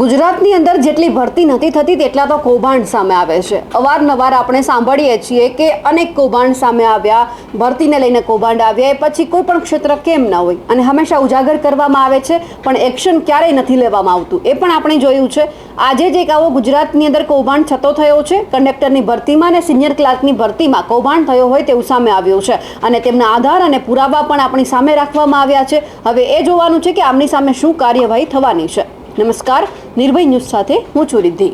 ગુજરાતની અંદર જેટલી ભરતી નથી થતી તેટલા તો કૌભાંડ સામે આવે છે. અવારનવાર આપણે સાંભળીએ છીએ કે અનેક કૌભાંડ સામે આવ્યા, ભરતીને લઈને કૌભાંડ આવ્યા, એ પછી કોઈ પણ ક્ષેત્ર કેમ ન હોય. અને હંમેશા ઉજાગર કરવામાં આવે છે, પણ એક્શન ક્યારેય નથી લેવામાં આવતું. એ પણ આપણે જોયું છે. આજે જ એક આવો ગુજરાતની અંદર કૌભાંડ થતો થયો છે. કંડક્ટરની ભરતીમાં અને સિનિયર ક્લાર્કની ભરતીમાં કૌભાંડ થયો હોય તેવું સામે આવ્યું છે. અને તેમના આધાર અને પુરાવા પણ આપણી સામે રાખવામાં આવ્યા છે. હવે એ જોવાનું છે કે આમની સામે શું કાર્યવાહી થવાની છે. નમસ્કાર, નિર્ભય ન્યૂઝ સાથે હું છું રિદ્ધિ.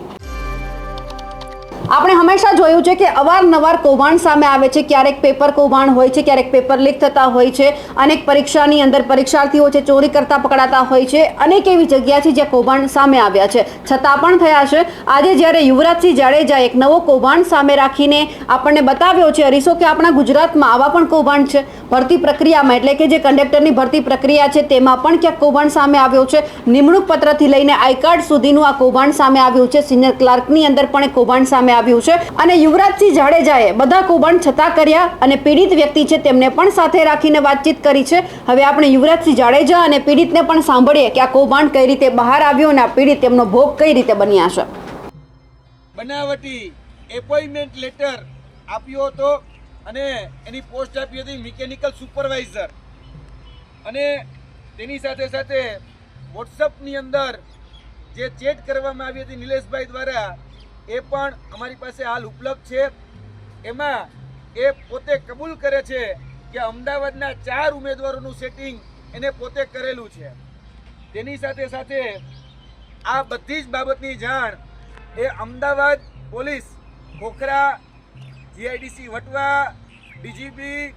આપણે હંમેશા જોયું છે કે અવારનવાર કૌભાંડ સામે આવે છે, ક્યારેક પેપર કૌભાંડ હોય છે, ક્યારેક પેપર લીક થતા હોય છે, અનેક પરીક્ષાની અંદર પરીક્ષાર્થીઓ છે, ચોરી કરતા પકડાતા હોય છે, અનેક એવી જગ્યા છે જ્યાં કૌભાંડ સામે આવ્યા છે. છતાં પણ થયા છે, આજે જ્યારે યુવરાજસિંહ જાડેજા એક નવો કૌભાંડ સામે રાખીને આપણને બતાવ્યો છે અરીસો કે આપણા ગુજરાતમાં આવા પણ કૌભાંડ છે. ભરતી પ્રક્રિયામાં, એટલે કે જે કંડક્ટરની ભરતી પ્રક્રિયા છે, તેમાં પણ ક્યાંક કૌભાંડ સામે આવ્યો છે. નિમણૂક પત્રથી લઈને આઈ કાર્ડ સુધીનું આ કૌભાંડ સામે આવ્યું છે. સિનિયર ક્લાર્કની અંદર પણ કૌભાંડ સામે આવ્યું છે. અને યુવરાજસિંહ જાડેજાએ બધા કૌભાંડ છતાં કર્યા અને પીડિત વ્યક્તિ છે, તેમને પણ સાથે રાખીને વાતચીત કરી છે. હવે આપણે યુવરાજસિંહ જાડેજા અને પીડિતને પણ સાંભળીએ કે આ કૌભાંડ કઈ રીતે બહાર આવ્યું અને આ પીડિત તેમનો ભોગ કઈ રીતે બન્યા છે. બનાવટી એપોઇન્ટમેન્ટ લેટર આપ્યો હતો. અને એની પોસ્ટ આપી હતી મિકેનિકલ સુપરવાઇઝર. અને તેની સાથે સાથે વોટ્સઅપની અંદર જે ચેટ કરવામાં આવી હતી નિલેશભાઈ દ્વારા, એ પણ અમારી પાસે હાલ ઉપલબ્ધ છે. એમાં એ પોતે કબૂલ કરે છે કે અમદાવાદના ચાર ઉમેદવારોનું સેટિંગ એને પોતે કરેલું છે. તેની સાથે સાથે આ બધી જ બાબતની જાણ એ Ahmedabad police Khokhra GIDC Vatva DGP,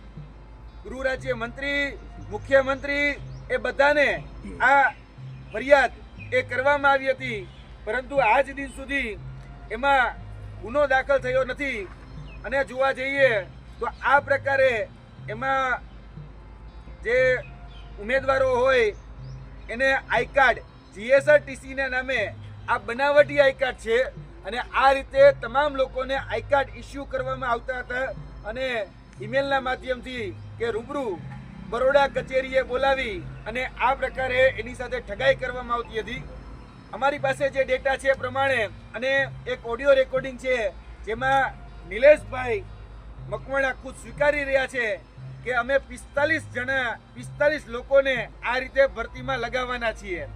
ગૃહ રાજ્ય મંત્રી, મુખ્યમંત્રી એ બધાને આ ફરિયાદ એ કરવામાં આવી હતી. પરંતુ આજ દિન સુધી એમાં ગુનો દાખલ થયો નથી. અને જોવા જઈએ તો આ પ્રકારે એમાં જે ઉમેદવારો હોય એને આઈ કાર્ડ, જીએસઆરટીસી ના નામે આ બનાવટી આઈ કાર્ડ છે. અને આ રીતે તમામ લોકોને આઈ કાર્ડ ઇસ્યુ કરવામાં આવતા હતા અને ઈમેલના માધ્યમથી કે રૂબરૂ બરોડા કચેરીએ બોલાવી અને આ પ્રકારે એની સાથે ઠગાઈ કરવામાં આવતી હતી. અમારી પાસે જે ડેટા છે એ પ્રમાણે અને એક ઓડિયો રેકોર્ડિંગ છે જેમાં નિલેશભાઈ મકવાણા ખુદ સ્વીકારી રહ્યા છે કે અમે પિસ્તાલીસ જણા, પિસ્તાલીસ લોકોને આ રીતે ભરતીમાં લગાવવાના છીએ.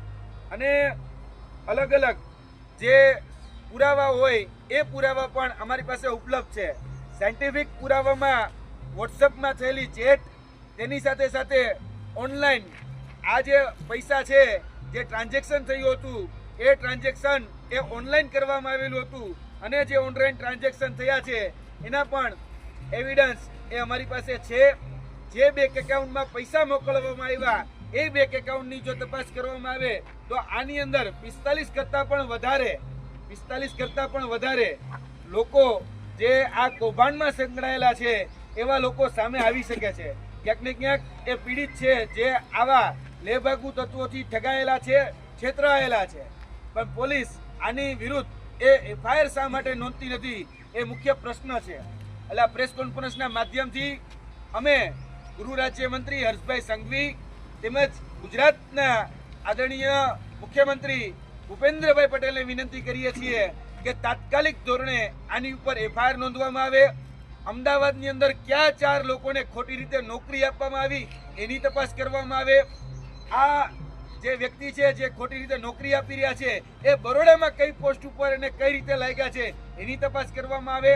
અને અલગ અલગ જે પુરાવા હોય, એ પુરાવા પણ અમારી પાસે ઉપલબ્ધ છે. સાયન્ટિફિક પુરાવામાં વોટ્સઅપમાં થયેલી ચેટ તેની સાથે સાથે ઓનલાઈન આ જે પૈસા છે, જે ટ્રાન્ઝેક્શન થયું હતું, એ ટ્રાન્ઝેક્શન એ ઓનલાઈન કરવામાં આવેલું હતું. અને જે ઓનલાઈન ટ્રાન્ઝેક્શન થયા છે, એના પણ એવિડન્સ એ અમારી પાસે છે. જે બેંક એકાઉન્ટમાં પૈસા મોકલવામાં આવ્યા, એ બેંક એકાઉન્ટની જો તપાસ કરવામાં આવે, તો આની અંદર પિસ્તાલીસ કરતાં પણ વધારે પિસ્તાલીસ કરતાં પણ વધારે લોકો જે આ કૌભાંડમાં સંકળાયેલા છે, એવા લોકો સામે આવી શકે છે. ક્યાંક ને ક્યાંક એ પીડિત છે જે આવા લેભાગુ તત્વોથી ઠગાયેલા છે, છેતરાયેલા છે. પણ પોલીસ આની વિરુદ્ધ એ એફઆઈઆર શા માટે નોંધતી નથી, એ મુખ્ય પ્રશ્ન છે. એટલે આ પ્રેસ કોન્ફરન્સના માધ્યમથી અમે ગૃહ રાજ્યમંત્રી હર્ષભાઈ સંઘવી તેમજ ગુજરાતના આદરણીય મુખ્યમંત્રી ભૂપેન્દ્રભાઈ પટેલને વિનંતી કરીએ છીએ કે તાત્કાલિક ધોરણે આની ઉપર એફઆઈઆર નોંધવામાં આવે. અમદાવાદની અંદર ક્યાં ચાર લોકોને ખોટી રીતે નોકરી આપવામાં આવી એની તપાસ કરવામાં આવે. આ જે વ્યક્તિ છે, જે ખોટી રીતે નોકરી આપી રહ્યા છે, એ બરોડામાં કઈ પોસ્ટ ઉપર અને કઈ રીતે લાગ્યા છે એની તપાસ કરવામાં આવે.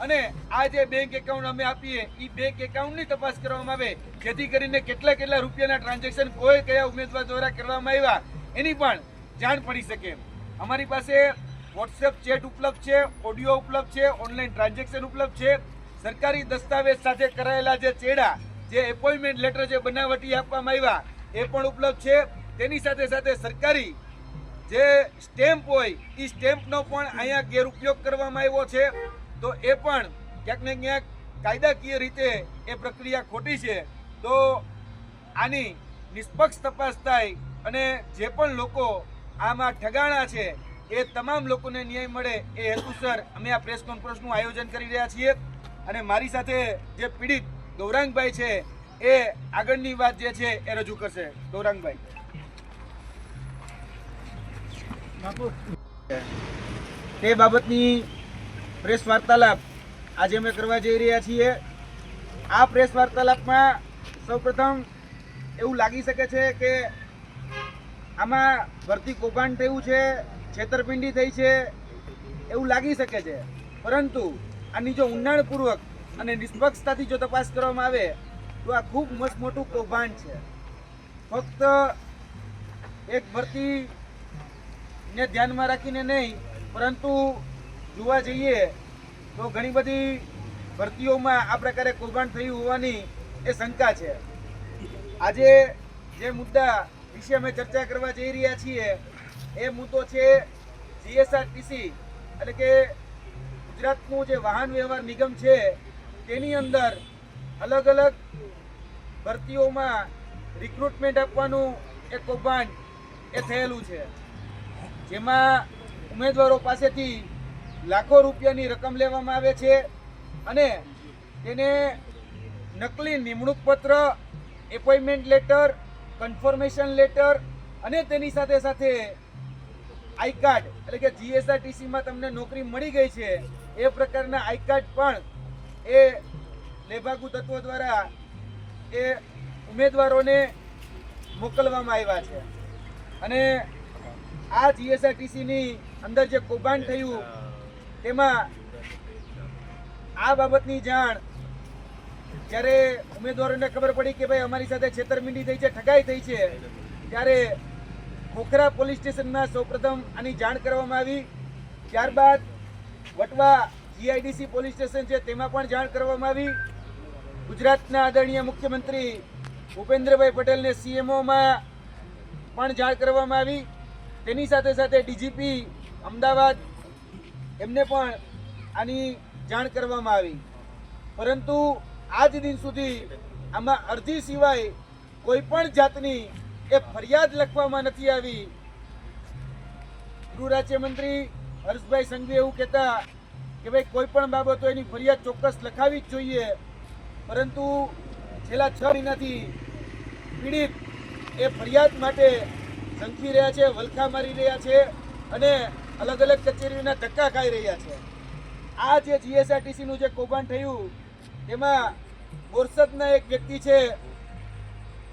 અને આ જે બેંક એકાઉન્ટ અમે આપીએ એ બેંક એકાઉન્ટની તપાસ કરવામાં આવે. જેથી કરીને કેટલા કેટલા રૂપિયાના ટ્રાન્ઝેક્શન કોઈ કયા ઉમેદવાર દ્વારા કરવામાં આવ્યા, એની પણ જાણ પડી શકે અમારી પાસે વોટ્સએપ ચેટ ઉપલબ્ધ છે, ઓડિયો ઉપલબ્ધ છે, ઓનલાઈન ટ્રાન્ઝેક્શન ઉપલબ્ધ છે. સરકારી દસ્તાવેજ સાથે કરાયેલા જે ચેડા, જે એપોઇન્ટમેન્ટ લેટર જે બનાવટી આપવામાં આવ્યા, એ પણ ઉપલબ્ધ છે. તેની સાથે સાથે સરકારી જે સ્ટેમ્પ હોય એ સ્ટેમ્પનો પણ અહીંયા ગેરઉપયોગ કરવામાં આવ્યો છે. તો એ પણ ક્યાંક ને ક્યાંક કાયદાકીય રીતે એ પ્રક્રિયા ખોટી છે. તો આની નિષ્પક્ષ તપાસ થાય અને જે પણ લોકો આમાં ઠગાણા છે. એ તમામ લોકોને ન્યાય મળે એ હેતુસર અમે આ પ્રેસ કોન્ફરન્સનું આયોજન કરી રહ્યા છીએ. અને મારી સાથે જે પીડિત ગૌરાંગભાઈ છે, એ આગળની વાત જે છે, એ રજૂ કરશે. ગૌરાંગભાઈ. તે બાબતની પ્રેસ વાર્તાલાપ આજે અમે કરવા જઈ રહ્યા છીએ. આ પ્રેસ વાર્તાલાપમાં સૌપ્રથમ એવું લાગી શકે છે કે આમાં ભરતી કૌભાંડ થયું છે, છેતરપિંડી થઈ છે, એવું લાગી શકે છે. પરંતુ આની જો ઊંડાણપૂર્વક અને નિષ્પક્ષતાથી જો તપાસ કરવામાં આવે, તો આ ખૂબ મસ્ત મોટું કૌભાંડ છે. ફક્ત એક ભરતીને ધ્યાનમાં રાખીને નહીં, પરંતુ જોવા જઈએ તો ઘણી બધી ભરતીઓમાં આ પ્રકારે કૌભાંડ થયું હોવાની એ શંકા છે. આજે જે મુદ્દા વિશે અમે ચર્ચા કરવા જઈ રહ્યા છીએ. એ મુદ્દો છે જીએસઆરટીસી. એટલે કે ગુજરાતનું જે વાહન વ્યવહાર નિગમ છે, તેની અંદર અલગ અલગ ભરતીઓમાં રિક્રુટમેન્ટ આપવાનું એક કૌભાંડ એ થયેલું છે. જેમાં ઉમેદવારો પાસેથી લાખો રૂપિયાની રકમ લેવામાં આવે છે અને તેને નકલી નિમણૂક પત્ર એપોઇન્ટમેન્ટ લેટર કન્ફર્મેશન લેટર અને તેની સાથે સાથે આઈ કાર્ડ એટલે કે જીએસઆરટીસીમાં તમને નોકરી મળી ગઈ છે. એ પ્રકારના આઈ કાર્ડ પણ એ લેભાગુ તત્વો દ્વારા એ ઉમેદવારોને મોકલવામાં આવ્યા છે. અને આ જીએસઆરટીસીની અંદર જે કૌભાંડ થયું, તેમાં આ બાબતની જાણ જ્યારે ઉમેદવારોને ખબર પડી કે ભાઈ અમારી સાથે છેતરમિંડી થઈ છે, ઠગાઈ થઈ છે. ત્યારે ખોખરા પોલીસ સ્ટેશનમાં સૌપ્રથમ આની જાણ કરવામાં આવી. ત્યારબાદ વટવા જીઆઈડીસી પોલીસ સ્ટેશન છે, તેમાં પણ જાણ કરવામાં આવી. ગુજરાતના આદરણીય મુખ્યમંત્રી ભૂપેન્દ્રભાઈ પટેલને સીએમઓમાં પણ જાણ કરવામાં આવી. તેની સાથે સાથે ડીજીપી અમદાવાદ એમને પણ આની જાણ કરવામાં આવી. પરંતુ આજ દિન સુધી આમાં અરજી સિવાય કોઈ પણ જાતની એ ફરિયાદ લખવામાં નથી આવી. ગૃહ રાજ્યમંત્રી હર્ષભાઈ સંઘવી એવું કહેતા કે ભાઈ, કોઈ પણ બાબતો એની ફરિયાદ ચોક્કસ લખાવી જ જોઈએ. પરંતુ છેલ્લા છ મહિનાથી પીડિત એ ફરિયાદ માટે ઝંખી રહ્યા છે, વલખા મારી રહ્યા છે અને અલગ અલગ કચેરીઓના ધક્કા ખાઈ રહ્યા છે. આ જે જીએસઆરટીસીનું જે કૌભાંડ થયું તેમાં બોરસદના એક વ્યક્તિ છે,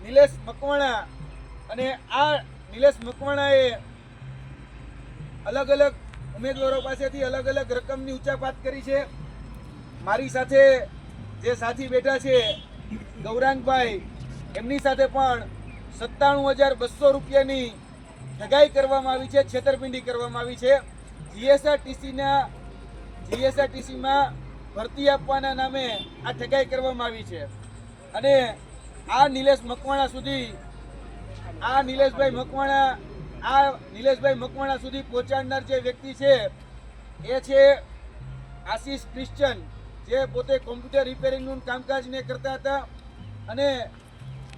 નિલેશ મકવાણા. અને આ નિલેશ મકવાણાએ અલગ અલગ ઉમેદવારો પાસેથી અલગ અલગ રકમની ઉચાપાત કરી છે. મારી સાથે જે સાથી બેઠા છે, ગૌરાંગભાઈ, એમની સાથે પણ સત્તાણું હજાર બસો રૂપિયાની ઠગાઈ કરવામાં આવી છે, છેતરપિંડી કરવામાં આવી છે. જીએસઆરટીસીના, જીએસઆરટીસીમાં ભરતી આપવાના નામે આ ઠગાઈ કરવામાં આવી છે. અને આ નિલેશ મકવાણા સુધી, આ નિલેશભાઈ મકવાણા, આ નિલેશભાઈ મકવાણા સુધી પહોંચાડનાર જે વ્યક્તિ છે, એ છે આશીષ ક્રિશ્ચન, જે પોતે કોમ્પ્યુટર રિપેરિંગનું કામકાજને કરતા હતા. અને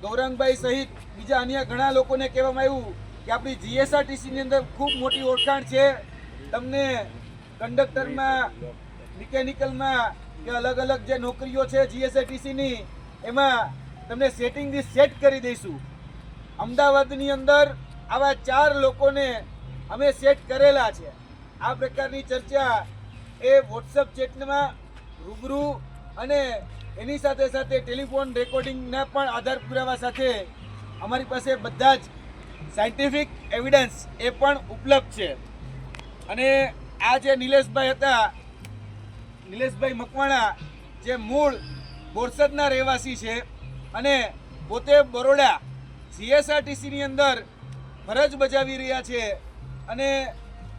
ગૌરંગભાઈ સહિત બીજા અન્ય ઘણા લોકોને કહેવામાં આવ્યું કે આપણી જીએસઆરટીસીની અંદર ખૂબ મોટી ઓળખાણ છે. તમને કંડક્ટરમાં મિકેનિકલમાં કે અલગ અલગ જે નોકરીઓ છે જીએસઆરટીસીની એમાં તમને સેટિંગથી સેટ કરી દઈશું. અમદાવાદની અંદર આવા ચાર લોકોને અમે સેટ કરેલા છે. આ પ્રકારની ચર્ચા એ વોટ્સઅપ ચેટમાં રૂબરૂ અને એની સાથે સાથે ટેલિફોન રેકોર્ડિંગના પણ આધાર પુરાવા સાથે અમારી પાસે બધા જ સાયન્ટિફિક એવિડન્સ એ પણ ઉપલબ્ધ છે. અને આ જે નિલેશભાઈ હતા નિલેશભાઈ મકવાણા જે મૂળ બોરસદના રહેવાસી છે અને પોતે બરોડા સીએસઆરટીસીની અંદર ફરજ બજાવી રહ્યા છે અને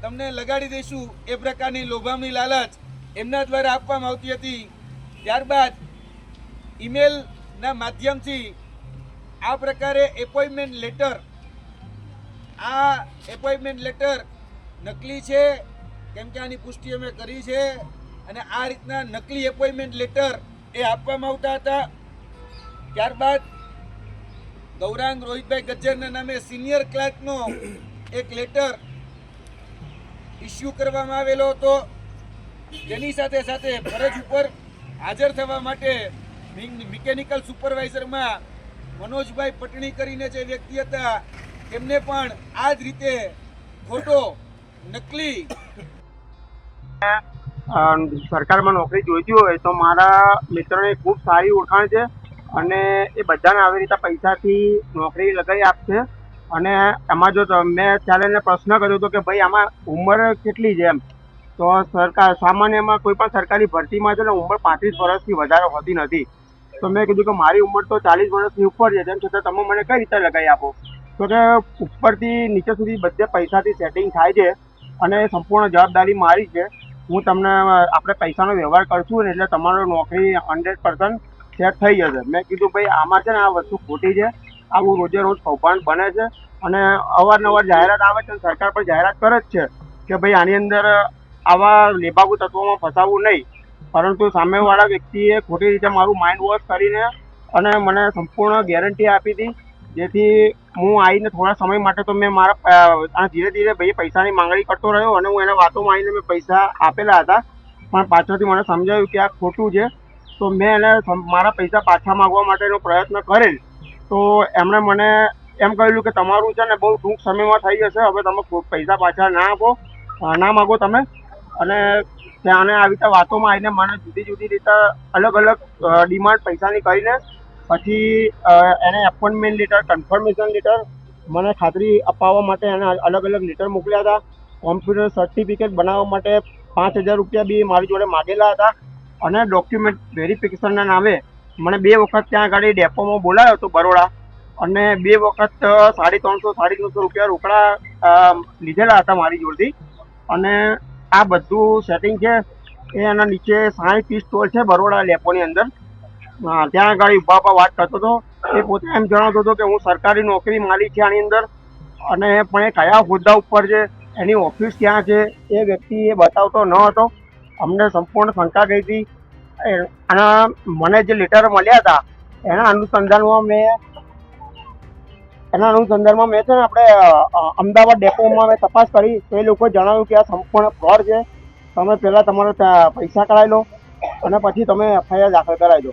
તમને લગાડી દઈશું એ પ્રકારની લોભામણી લાલચ એમના દ્વારા આપવામાં આવતી હતી. ત્યારબાદ ઈમેલના માધ્યમથી આ પ્રકારે એપોઇન્ટમેન્ટ લેટર, આ એપોઇન્ટમેન્ટ લેટર નકલી છે, કેમ કે આની પુષ્ટિ અમે કરી છે. અને આ રીતના નકલી એપોઇન્ટમેન્ટ લેટર એ આપવામાં આવતા હતા. ત્યારબાદ ગૌરાંગ રોહિતભાઈ ગજ્જરના નામે સિનિયર ક્લાર્કનો એક લેટર ઇસ્યુ કરવામાં આવેલો હતો. તેની સાથે સાથે ફરજ ઉપર હાજર થવા માટે મિકેનિકલ સુપરવાઇઝરમાં મનોજભાઈ પટણી કરીને જે વ્યક્તિ હતા, તેમને પણ આ જ રીતે ખોટો, નકલી સરકારમાં નોકરી જોઈતી હોય તો મારા મિત્રોને ખૂબ સારી ઓળખાણ છે અને એ બધાને આવી રીતે પૈસાથી નોકરી લગાવી આપશે. અને એમાં જો મેં ત્યારે એને પ્રશ્ન કર્યો હતો કે ભાઈ આમાં ઉંમર કેટલી છે એમ. તો સરકાર, સામાન્યમાં કોઈ પણ સરકારી ભરતીમાં છે ને ઉંમર પાંત્રીસ વર્ષથી વધારે હોતી નથી. તો મેં કીધું કે મારી ઉંમર તો ચાલીસ વર્ષની ઉપર છે તેમ છતાં તમે મને કઈ રીતે લગાવી આપો? તો કે ઉપરથી નીચે સુધી બધે પૈસાથી સેટિંગ થાય છે અને સંપૂર્ણ જવાબદારી મારી છે. હું તમને, આપણે પૈસાનો વ્યવહાર કરશું એટલે તમારો નોકરી હંડ્રેડ પર્સન્ટ સેટ થઈ જશે. મેં કીધું, ભાઈ, આમાં છે ને આ વસ્તુ ખોટી છે. આવું રોજે રોજ કૌભાંડ બને છે અને અવારનવાર જાહેરાત આવે છે સરકાર પણ જાહેરાત કરે જ છે કે ભાઈ, આની અંદર આવા લેબાગુ તત્વોમાં ફસાવવું નહીં. પરંતુ સામેવાળા વ્યક્તિએ ખોટી રીતે મારું માઇન્ડ વોશ કરીને અને મને સંપૂર્ણ ગેરંટી આપી હતી જેથી હું આવીને થોડા સમય માટે તો મેં મારા ધીરે ધીરે ભાઈ પૈસાની માંગણી કરતો રહ્યો અને હું એને વાતોમાં આવીને મેં પૈસા આપેલા હતા. પણ પાછળથી મને સમજાયું કે આ ખોટું છે. તો મેં એને મારા પૈસા પાછા માંગવા માટેનો પ્રયત્ન કરેલ. તો એમણે મને એમ કહેલું કે તમારું છે ને બહુ ટૂંક સમયમાં થઈ જશે. હવે તમે પૈસા પાછા ના આપો. ના માગો તમે. અને ત્યાં આવી રીતે વાતોમાં આવીને મને જુદી જુદી રીતે અલગ અલગ ડિમાન્ડ પૈસાની કરીને પછી એને એપોઇન્ટમેન્ટ લેટર કન્ફર્મેશન લેટર મને ખાતરી અપાવવા માટે એને અલગ અલગ લેટર મોકલ્યા હતા. કોમ્પ્યુટર સર્ટિફિકેટ બનાવવા માટે પાંચ હજાર રૂપિયા બી મારી જોડે માગેલા હતા અને ડોક્યુમેન્ટ વેરિફિકેશનના નામે મને બે વખત ત્યાં આગળ ડેપોમાં બોલાયો હતો બરોડા અને બે વખત સાડી ત્રણસો સાડી ત્રણસો રૂપિયા રોકડા લીધેલા હતા મારી જોડેથી. અને આ બધું સેટિંગ છે એ એના નીચે સાંઈ પીસ સ્ટોલ છે બરોડા ડેપોની અંદર. હા, ત્યાં આગળ ઊભા વાત કરતો હતો એ પોતે એમ જણાવતો હતો કે હું સરકારી નોકરી માલી છે આની અંદર અને પણ એ કયા હોદ્દા ઉપર છે એની ઓફિસ ક્યાં છે એ વ્યક્તિ એ બતાવતો ન હતો. અમને સંપૂર્ણ શંકા ગઈ હતી. અને મને જે લેટર મળ્યા હતા એના અનુસંધાનમાં મેં એના અનુસંધાનમાં મેં છે ને આપણે અમદાવાદ ડેપોમાં મેં તપાસ કરી તો એ લોકોએ જણાવ્યું કે આ સંપૂર્ણ ફ્રોડ છે. તમે પહેલાં તમારા પૈસા કઢાવી લો અને પછી તમે એફઆઈઆર દાખલ કરાવી દો.